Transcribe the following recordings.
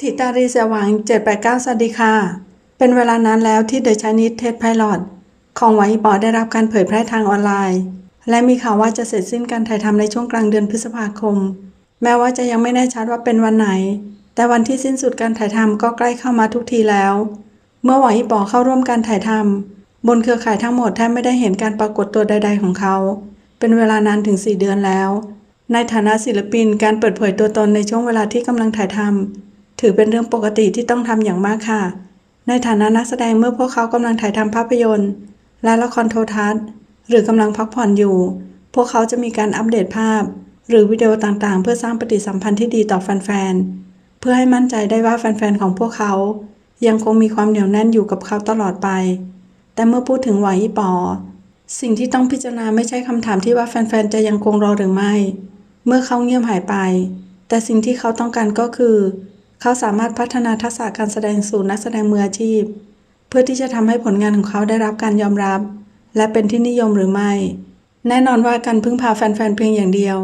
ทิตารีเสวัง789 สวัสดีค่ะ เป็นเวลานานแล้วที่ The Chinese Test Pilot ของหวังอีปอได้รับการเผยแพร่ทางออนไลน์ และมีข่าวว่าจะเสร็จสิ้นการถ่ายทำในช่วงกลางเดือนพฤษภาคม แม้ว่าจะยังไม่แน่ชัดว่าเป็นวันไหน แต่วันที่สิ้นสุดการถ่ายทำก็ใกล้เข้ามาทุกทีแล้ว เมื่อหวังอีปอเข้าร่วมการถ่ายทำบนเครือข่ายทั้งหมดแทบไม่ได้เห็นการปรากฏตัวใด ๆ ของเขา เป็นเวลานานถึง 4 เดือนแล้ว ในฐานะศิลปินการเปิดเผยตัวตนในช่วงเวลาที่กำลังถ่ายทำ ถือเป็นเรื่องปกติที่ต้องทำอย่างมากค่ะ ในฐานะนักแสดงเมื่อพวกเขากำลังถ่ายทำภาพยนตร์ และละครโทรทัศน์ หรือกำลังพักผ่อนอยู่ พวกเขาจะมีการอัปเดตภาพ หรือวิดีโอต่างๆ เพื่อสร้างปฏิสัมพันธ์ที่ดีต่อแฟนๆ เพื่อให้มั่นใจได้ว่าแฟนๆ ของพวกเขา ยังคงมีความเหนียวแน่นอยู่กับเขาตลอดไป แต่เมื่อพูดถึงหวายอีปอ สิ่งที่ต้องพิจารณาไม่ใช่คำถามที่ว่าแฟนๆ จะยังคงรอหรือไม่ เมื่อเขาเงียบหายไป แต่สิ่งที่เขาต้องการก็คือ เขาสามารถพัฒนาทักษะการแสดงสู่นักแสดงมืออาชีพ เพื่อที่จะทำให้ผลงานของเขาได้รับการยอมรับ และเป็นที่นิยมหรือไม่ แน่นอนว่าการพึ่งพาแฟนๆเพียงอย่างเดียว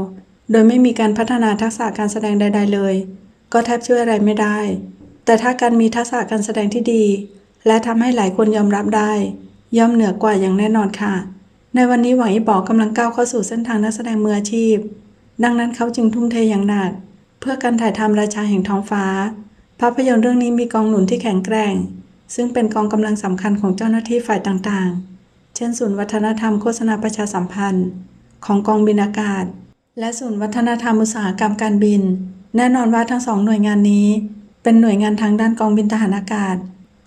โดยไม่มีการพัฒนาทักษะการแสดงใด ๆ เลย ก็แทบช่วยอะไรไม่ได้ แต่ถ้าการมีทักษะการแสดงที่ดี และทำให้หลายคนยอมรับได้ ย่อมเหนือกว่าอย่างแน่นอนค่ะ ในวันนี้หวังอีป๋อกำลังก้าวเข้าสู่เส้นทางนักแสดงมืออาชีพ ดังนั้นเขาจึงทุ่มเทอย่างหนัก เพื่อการถ่ายทำราชาแห่งท้องฟ้า ภาพยนตร์เรื่องนี้มีกองหนุนที่แข็งแกร่ง ซึ่งเป็นกองกำลังสำคัญของเจ้าหน้าที่ฝ่ายต่างๆ เช่นศูนย์วัฒนธรรมโฆษณาประชาสัมพันธ์ ของกองบินอากาศ และศูนย์วัฒนธรรมอุตสาหกรรมการบิน แน่นอนว่าทั้งสองหน่วยงานนี้ เป็นหน่วยงานทางด้านกองบินทหารอากาศ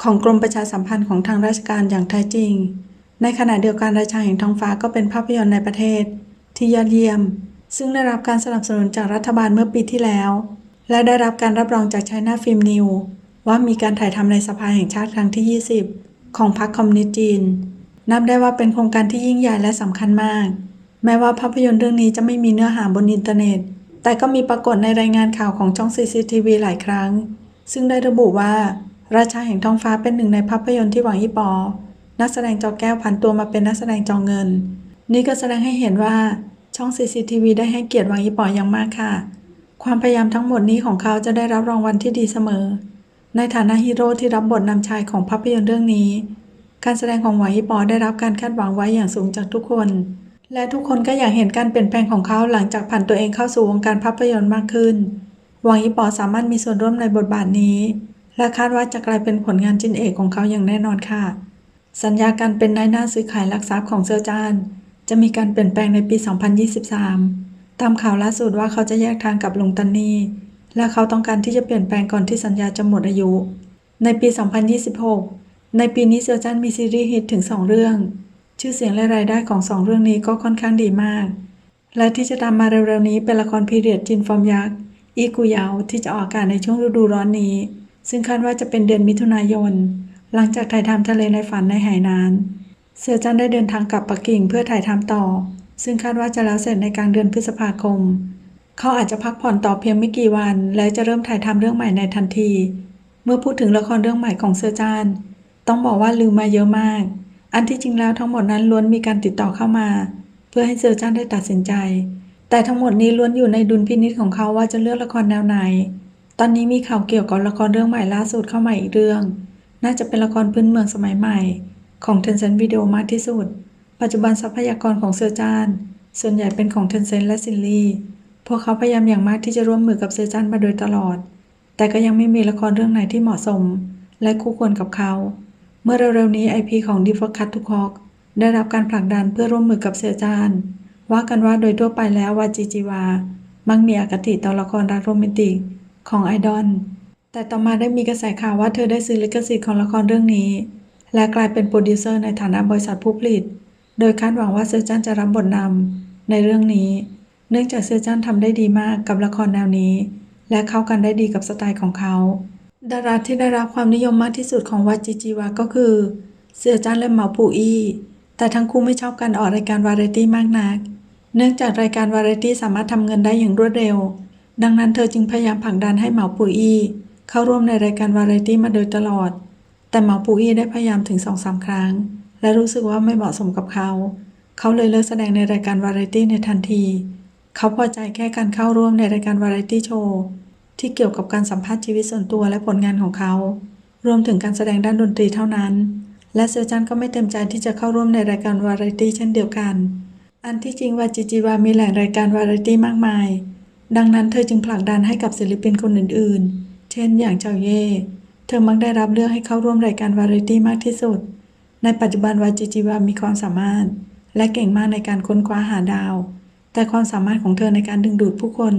ของกรมประชาสัมพันธ์ของทางราชการอย่างแท้จริง ในขณะเดียวกันราชาแห่งท้องฟ้าก็เป็นภาพยนตร์ในประเทศ ที่ยอดเยี่ยม ซึ่งได้รับการสนับสนุนจากรัฐบาลเมื่อปีที่แล้ว และได้รับการรับรองจาก China Film New ว่ามีการถ่ายทำในสภาแห่งชาติครั้งที่ 20 ของพรรคคอมมิวนิสต์จีน นับได้ว่าเป็นโครงการที่ยิ่งใหญ่และสำคัญมาก แม้ว่าภาพยนตร์เรื่องนี้จะไม่มีเนื้อหาบนอินเทอร์เน็ต แต่ก็มีปรากฏในรายงานข่าวของช่อง CCTV หลายครั้ง ซึ่งได้ระบุว่า ราชาแห่งท้องฟ้าเป็นหนึ่งในภาพยนตร์ที่หวังยี่ปอ นักแสดงจอแก้วผันตัวมาเป็นนักแสดงจอเงิน นี่ก็แสดงให้เห็นว่า ช่อง CCTV ได้ให้เกียรติหวังยี่ปออย่างมากค่ะ ความพยายามทั้งหมดนี้ของเขาจะได้รับรางวัลที่ดีเสมอ ในฐานะฮีโร่ที่รับบทนำชายของภาพยนตร์เรื่องนี้ การแสดงของหวังยี่ปอได้รับการคาดหวังไว้อย่างสูงจากทุกคน และทุกคนก็อยากเห็นการเปลี่ยนแปลงของเขาหลังจากผ่านตัวเองเข้าสู่วงการภาพยนตร์มากขึ้นหวังยี่ปอสามารถมีส่วนร่วมในบทบาทนี้ และคาดว่าจะกลายเป็นผลงานชิ้นเอกของเขาอย่างแน่นอนค่ะ สัญญาการเป็นนายหน้าซื้อขายหลักทรัพย์ของเซอร์จาน จะมีการเปลี่ยนแปลงในปี 2023 ตามข่าวล่าสุดว่าเขาจะแยกทางกับลุงตันนี่ และเขาต้องการที่จะเปลี่ยนแปลงก่อนที่สัญญาจะหมดอายุ ในปี 2026 ในปีนี้เซอร์จานมีซีรีส์ฮิตถึง 2 เรื่อง ชื่อเสียงและรายได้ของ 2 เรื่องนี้ก็ค่อนข้างดีมาก และที่จะตามมาเร็วๆนี้เป็นละครพีเรียดจินฟอร์มยักษ์อีกุยาวที่จะออกอากาศในช่วงฤดูร้อนนี้ ซึ่งคาดว่าจะเป็นเดือนมิถุนายน หลังจากถ่ายทำทะเลในฝันในไหหนาน เสือจันได้เดินทางกลับปักกิ่งเพื่อถ่ายทำต่อ ซึ่งคาดว่าจะแล้วเสร็จในกลางเดือนพฤษภาคม เขาอาจจะพักผ่อนต่อเพียงไม่กี่วัน และจะเริ่มถ่ายทำเรื่องใหม่ในทันที เมื่อพูดถึงละครเรื่องใหม่ของเสือจานต้องบอกว่าลืมมาเยอะมาก อันที่จริงแล้วทั้งหมดนั้นล้วนมีการติดต่อเข้ามา เพื่อให้เสือจานได้ตัดสินใจ แต่ทั้งหมดนี้ล้วนอยู่ในดุลพินิจของเขาว่าจะเลือกละครแนวไหน ตอนนี้มีข่าวเกี่ยวกับละครเรื่องใหม่ล่าสุดเข้ามาอีกเรื่อง น่าจะเป็นละครพื้นเมืองสมัยใหม่ ของ Tencent Video มากที่สุด ปัจจุบันทรัพยากรของเซอร์จานส่วนใหญ่เป็นของ Tencent และซินลีพวกเขาพยายามอย่างมากที่จะร่วมมือกับเซอร์จานมาโดยตลอด แต่ก็ยังไม่มีละครเรื่องไหนที่เหมาะสม และคู่ควรกับเขา เมื่อเร็วๆนี้ IP ของ d i f o c u t ทุกฮอกได้รับการผลักดันเพื่อร่วมมือกับเซอร์จานว่ากันว่าโดยทั่วไปแล้ววาจีจีวา มักมีอคติต่อละครรักโรแมนติกของไอดอลแต่ต่อมาได้มีกระแสข่าวว่าเธอได้ซื้อลิขสิทธิ์ของละครเรื่องนี้ และกลายเป็นโปรดิวเซอร์ในฐานะบริษัทผู้ผลิต โดยคาดหวังว่าเซอร์จันจะรับบทนำในเรื่องนี้ เนื่องจากเซอร์จันทำได้ดีมากกับละครแนวนี้ และเข้ากันได้ดีกับสไตล์ของเขา ดาราที่ได้รับความนิยมมากที่สุดของวัดจิจิวาก็คือ เสือจันและเหมาปูอี้ แต่ทั้งคู่ไม่ชอบการออกรายการวาไรตี้มากนัก เนื่องจากรายการวาไรตี้สามารถทำเงินได้อย่างรวดเร็ว ดังนั้นเธอจึงพยายามผลักดันให้เหมาปูอี้เข้าร่วมในรายการวาไรตี้มาโดยตลอด แต่เหมาปูอี้ได้พยายามถึงสองสามครั้ง และรู้สึกว่าไม่เหมาะสมกับเขา เขาเลยเลิกแสดงในรายการวาไรตี้ในทันที เขาพอใจแค่การเข้าร่วมในรายการวาไรตี้โชว์ที่เกี่ยวกับการสัมภาษณ์ชีวิตส่วนตัวและผลงานของเขา รวมถึงการแสดงด้านดนตรีเท่านั้น และเซอร์จันก็ไม่เต็มใจที่จะเข้าร่วมในรายการวาไรตี้เช่นเดียวกัน อันที่จริงวาจิจิวามีแหล่งรายการวาไรตี้มากมาย ดังนั้นเธอจึงผลักดันให้กับศิลปินคนอื่นๆ เช่น อย่างเจ้าเย่ เธอมักได้รับเลือกให้เข้าร่วมรายการวาไรตี้มากที่สุด ในปัจจุบันวาจิจิวามีความสามารถ และเก่งมากในการค้นคว้าหาดาว แต่ความสามารถของเธอในการดึงดูดผู้คน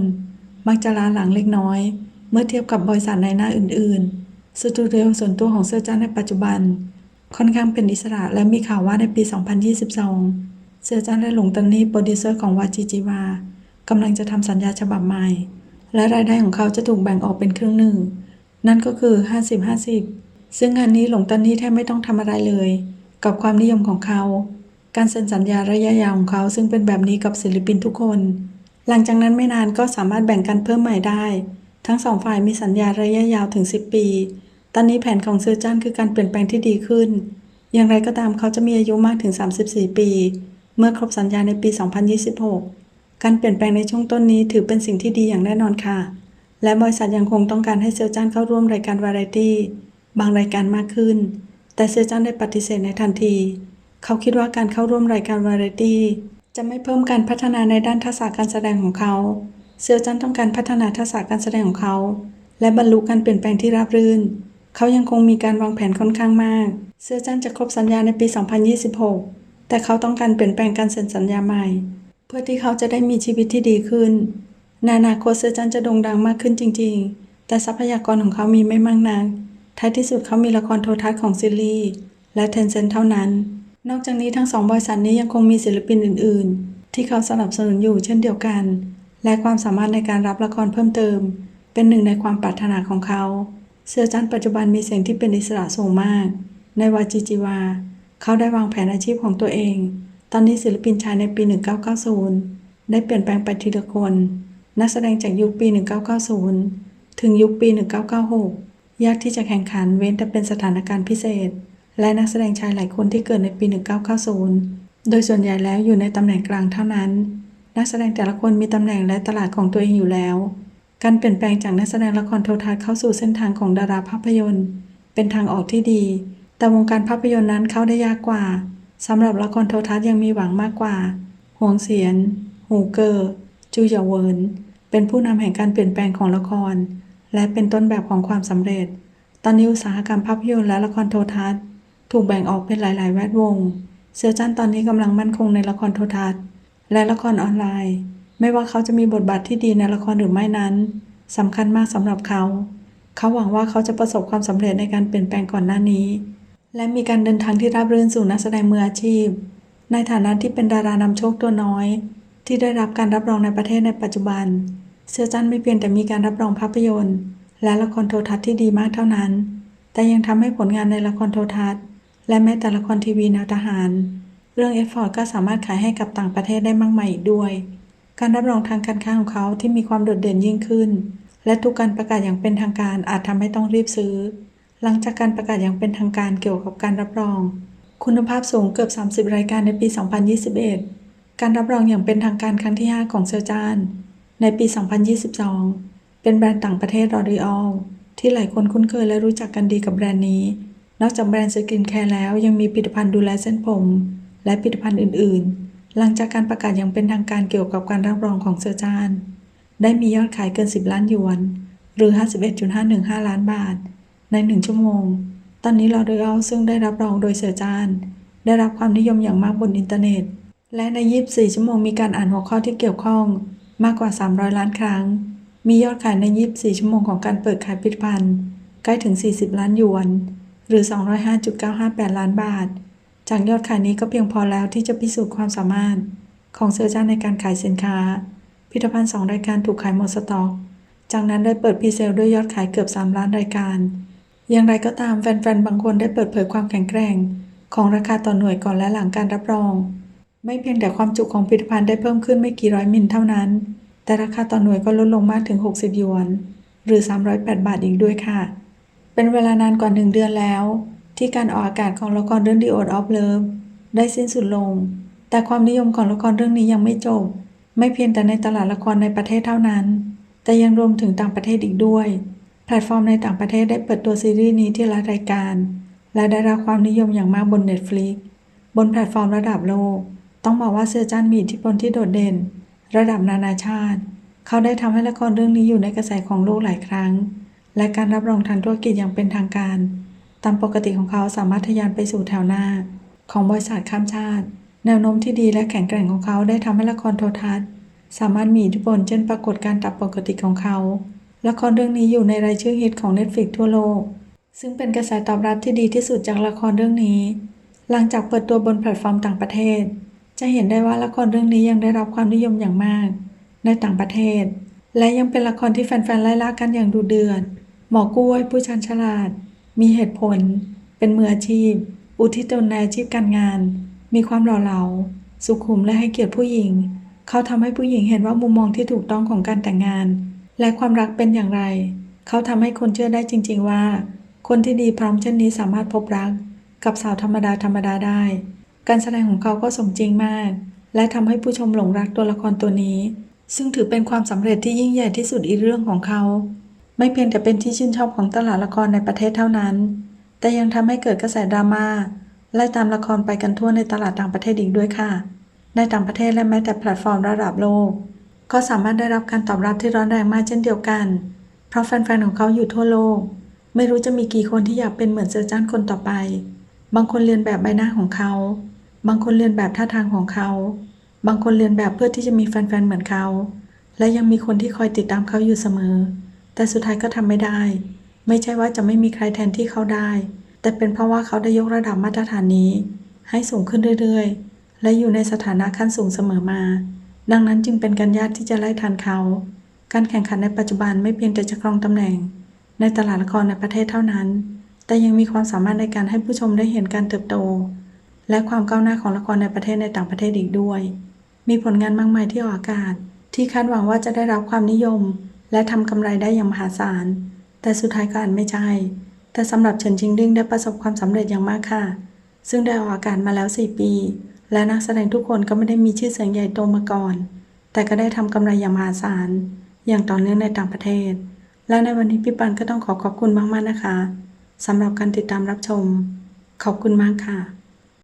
มักจะล้าหลังเล็กน้อย เมื่อเทียบกับบริษัทในหน้าอื่นๆ สตูดิโอส่วนตัวของเซอร์จันในปัจจุบัน ค่อนข้างเป็นอิสระและมีข่าวว่าในปี 2022 เซอร์จันและหลงตันนี่โปรดิวเซอร์ของวาจิจิวากำลังจะทำสัญญาฉบับใหม่ และรายได้ของเขาจะถูกแบ่งออกเป็นครึ่งหนึ่ง นั่นก็คือ 50-50 ซึ่งงานนี้หลงตันนี่แทบไม่ต้องทำอะไรเลย กับความนิยมของเขา การเซ็นสัญญาระยะยาวของเขาซึ่งเป็นแบบนี้กับศิลปินทุกคน หลังจากนั้นไม่นานก็สามารถแบ่งกันเพิ่มใหม่ได้ ทั้งสองฝ่ายมีสัญญาระยะยาวถึง 10 ปี ตอนนี้แผนของเซอร์จันคือการเปลี่ยนแปลงที่ดีขึ้น อย่างไรก็ตามเขาจะมีอายุมากถึง 34 ปี เมื่อครบสัญญาในปี 2026 การเปลี่ยนแปลงในช่วงต้นนี้ถือเป็นสิ่งที่ดีอย่างแน่นอนค่ะ และบริษัทยังคงต้องการให้เซอร์จันเข้าร่วมรายการวาไรตี้บางรายการมากขึ้น แต่เซอร์จันได้ปฏิเสธในทันที เขาคิดว่าการเข้าร่วมรายการวาไรตี้จะไม่เพิ่มการพัฒนาในด้านทักษะการแสดงของเขา เซอร์จันต้องการพัฒนาทักษะการแสดงของเขา และบรรลุการเปลี่ยนแปลงที่ราบรื่น เขายังคงมีการวางแผนค่อนข้างมาก เซอร์จันจะครบสัญญาในปี 2026 แต่เขาต้องการเปลี่ยนแปลงการเซ็นสัญญาใหม่ เพื่อที่เขาจะได้มีชีวิตที่ดีขึ้น นอนาโคเซจันจะโด่งดังมากขึ้นจริง ๆ แต่ทรัพยากรของเขามีไม่มากนัก ท้ายที่สุดเขามีละครโทรทัศน์ของซิลลี่และเทนเซนเท่านั้น นอกจากนี้ทั้งสองบริษัทนี้ยังคงมีศิลปินอื่น ๆ ที่เขาสนับสนุนอยู่เช่นเดียวกัน และความสามารถในการรับละครเพิ่มเติม เป็นหนึ่งในความปรารถนาของเขา เซอร์จันปัจจุบันมีเสียงที่เป็นอิสระสูงมาก ในวาจิจิวา เขาได้วางแผนอาชีพของตัวเอง ตอนนี้ศิลปินชายในปี 1990 ได้เปลี่ยนแปลงไปทีละคน นักแสดงจากยุคปี 1990 ถึงยุคปี 1996 ยากที่จะแข่งขันเว้นแต่เป็นสถานการณ์พิเศษ และนักแสดงชายหลายคนที่เกิดในปี 1990 โดยส่วนใหญ่แล้วอยู่ในตำแหน่งกลางเท่านั้น นักแสดงแต่ละคนมีตำแหน่งและตลาดของตัวเองอยู่แล้ว การเปลี่ยนแปลงจากนักแสดงละครโทรทัศน์เข้าสู่เส้นทางของดาราภาพยนตร์ เป็นทางออกที่ดี แต่วงการภาพยนตร์นั้นเข้าได้ยากกว่าสำหรับละครโทรทัศน์ยังมีหวังมากกว่าหวงเสียน หูเกอร์จูหยาเวิน เป็นผู้นำแห่งการเปลี่ยนแปลงของละคร และเป็นต้นแบบของความสำเร็จ ตอนนี้อุตสาหกรรมภาพยนตร์และละครโทรทัศน์ ถูกแบ่งออกเป็นหลาย ๆ แวดวง เซอร์จันตอนนี้กำลังมั่นคงในละครโทรทัศน์ และละครออนไลน์ ไม่ว่าเขาจะมีบทบาทที่ดีในละครหรือไม่นั้นสำคัญมากสำหรับเขา เขาหวังว่าเขาจะประสบความสำเร็จในการเปลี่ยนแปลงก่อนหน้านี้ และมีการเดินทางที่ราบรื่นสู่นักแสดงมืออาชีพ ในฐานะที่เป็นดารานำโชคตัวน้อย ที่ได้รับการรับรองในประเทศในปัจจุบัน เซอร์จันไม่เพียงแต่มีการรับรองภาพยนตร์ และละครโทรทัศน์ที่ดีมากเท่านั้น แต่ยังทำให้ผลงานในละครโทรทัศน์ และแม้แต่ละครทีวีแนวทหาร เรื่องเอฟฟอร์ดก็สามารถขายให้กับต่างประเทศได้มากมายอีกด้วย การรับรองทางการค้าของเขาที่มีความโดดเด่นยิ่งขึ้น และทุกการประกาศอย่างเป็นทางการอาจทำให้ต้องรีบซื้อ หลังจากการประกาศอย่างเป็นทางการเกี่ยวกับการรับรอง คุณภาพสูงเกือบ 30 รายการในปี 2021 การรับรองอย่างเป็นทางการครั้งที่ 5 ของเซอร์จาน ในปี 2022 เป็นแบรนด์ต่างประเทศรอรีออลที่หลายคนคุ้นเคยและรู้จักกันดีกับแบรนด์นี้ นอกจากแบรนด์สกินแคร์แล้วยังมีผลิตภัณฑ์ดูแลเส้นผม และผลิตภัณฑ์อื่น ๆ หลังจากการประกาศอย่างเป็นทางการเกี่ยวกับการรับรองของเซอร์จาน ได้มียอดขายเกิน 10 ล้านหยวน หรือ 51.515 ล้านบาท ใน 1 ชั่วโมง ตอนนี้ลอรีออลซึ่งได้รับรองโดยเซอร์จาน ได้รับความนิยมอย่างมากบนอินเทอร์เน็ต และใน 24 ชั่วโมงมีการอ่านหัวข้อที่เกี่ยวข้อง มากกว่า 300 ล้านครั้ง มียอดขายใน 24 ชั่วโมงของการเปิดขายผลิตภัณฑ์ ใกล้ถึง 40 ล้านหยวน หรือ 205.958 ล้านบาท จากยอดขายนี้ก็เพียงพอแล้วที่จะพิสูจน์ความสามารถ ของเซอร์จานในการขายสินค้า ผลิตภัณฑ์ 2 รายการถูกขายหมดสต็อก จากนั้นได้เปิดพรีเซลด้วยยอดขายเกือบ 3 ล้านรายการ อย่างไรก็ตามแฟนๆ บางคนได้เปิดเผยความแข็งแกร่ง ของราคาต่อหน่วยก่อนและหลังการรับรอง ไม่เพียงแต่ความจุของผลิตภัณฑ์ได้เพิ่มขึ้นไม่กี่ร้อยมิลเท่านั้น แต่ราคาต่อหน่วยก็ลดลงมากถึง 60 หยวน หรือ 308 บาทอีกด้วยค่ะ เป็นเวลานานกว่าหนึ่งเดือนแล้ว ที่การออกอากาศของละครเรื่อง The Oath of Love ได้สิ้นสุดลง แต่ความนิยมของละครเรื่องนี้ยังไม่จบ ไม่เพียงแต่ในตลาดละครในประเทศเท่านั้น แต่ยังรวมถึงต่างประเทศอีกด้วย แพลตฟอร์มในต่างประเทศได้เปิดตัวซีรีส์นี้ที่ละรายการ และได้รับความนิยมอย่างมากบน Netflix บนแพลตฟอร์มระดับโลก ต้องบอกว่าเซอร์จันมีอิทธิพลที่โดดเด่น ระดับนานาชาติ เขาได้ทำให้ละครเรื่องนี้อยู่ในกระแสของโลกหลายครั้ง และการรับรองทางธุรกิจอย่างเป็นทางการ ตามปกติของเขาสามารถทะยานไปสู่แถวหน้า ของบริษัทข้ามชาติ แนวโน้มที่ดีและแข็งแกร่งของเขาได้ทำให้ละครโทรทัศน์ สามารถมีอิทธิพลเช่นปรากฏการตามปกติของเขา ละครเรื่องนี้อยู่ในรายชื่อฮิตของ Netflix ทั่วโลก ซึ่งเป็นกระแสตอบรับที่ดีที่สุดจากละครเรื่องนี้ หลังจากเปิดตัวบนแพลตฟอร์มต่างประเทศ จะเห็นได้ว่าละครเรื่องนี้ยังได้รับความนิยมอย่างมาก ในต่างประเทศ และยังเป็นละครที่แฟนๆไล่ล่ากันอย่างดูเดือด หมอกล้วยผู้ชันฉลาด มีเหตุผล เป็นมืออาชีพ อุทิศตนในอาชีพการงาน มีความหล่อเหลา สุขุมและให้เกียรติผู้หญิง เขาทำให้ผู้หญิงเห็นว่ามุมมองที่ถูกต้องของการแต่งงาน และความรักเป็นอย่างไร เขาทำให้คนเชื่อได้จริง ๆ ว่า คนที่ดีพร้อมเช่นนี้สามารถพบรัก กับสาวธรรมดาธรรมดาได้ การแสดงของเขาก็สมจริงมาก และทำให้ผู้ชมหลงรักตัวละครตัวนี้ ซึ่งถือเป็นความสำเร็จที่ยิ่งใหญ่ที่สุดอีกเรื่องของเขา ไม่เพียงแต่เป็นที่ชื่นชอบของตลาดละครในประเทศเท่านั้น แต่ยังทำให้เกิดกระแสดราม่าไล่ตามละครไปกันทั่วในตลาดต่างประเทศอีกด้วยค่ะ ในต่างประเทศและแม้แต่แพลตฟอร์มระดับโลก ก็สามารถได้รับการตอบรับที่ร้อนแรงมากเช่นเดียวกัน เพราะแฟนๆของเขาอยู่ทั่วโลก ไม่รู้จะมีกี่คนที่อยากเป็นเหมือนเซอร์จันคนต่อไป บางคนเรียนแบบใบหน้าของเขา บางคนเรียนแบบท่าทางของเขา บางคนเรียนแบบเพื่อที่จะมีแฟนๆ เหมือนเขา และยังมีคนที่คอยติดตามเขาอยู่เสมอ แต่สุดท้ายก็ทำไม่ได้ ไม่ใช่ว่าจะไม่มีใครแทนที่เขาได้ แต่เป็นเพราะว่าเขาได้ยกระดับมาตรฐานนี้ ให้สูงขึ้นเรื่อยๆ และอยู่ในสถานะขั้นสูงเสมอมา ดังนั้นจึงเป็นการยากที่จะไล่ทันเขา การแข่งขันในปัจจุบันไม่เพียงแต่จะครองตำแหน่ง ในตลาดละครในประเทศเท่านั้น แต่ยังมีความสามารถในการให้ผู้ชมได้เห็นการเติบโต และความก้าวหน้าของละครในประเทศในต่างประเทศอีกด้วย มีผลงานมากมายที่ออกอากาศ ที่คาดหวังว่าจะได้รับความนิยม และทำกำไรได้อย่างมหาศาล แต่สุดท้ายก็อาจไม่ใช่ แต่สำหรับเฉินชิงดึงได้ประสบความสำเร็จอย่างมากค่ะ ซึ่งได้ออกอากาศมาแล้ว 4 ปี และนักแสดงทุกคนก็ไม่ได้มีชื่อเสียงใหญ่โตมาก่อน แต่ก็ได้ทำกำไรอย่างมหาศาล อย่างต่อเนื่องในต่างประเทศ และในวันนี้พี่ปันก็ต้องขอขอบคุณมากๆนะคะสำหรับการติดตามรับชม ขอบคุณมากค่ะ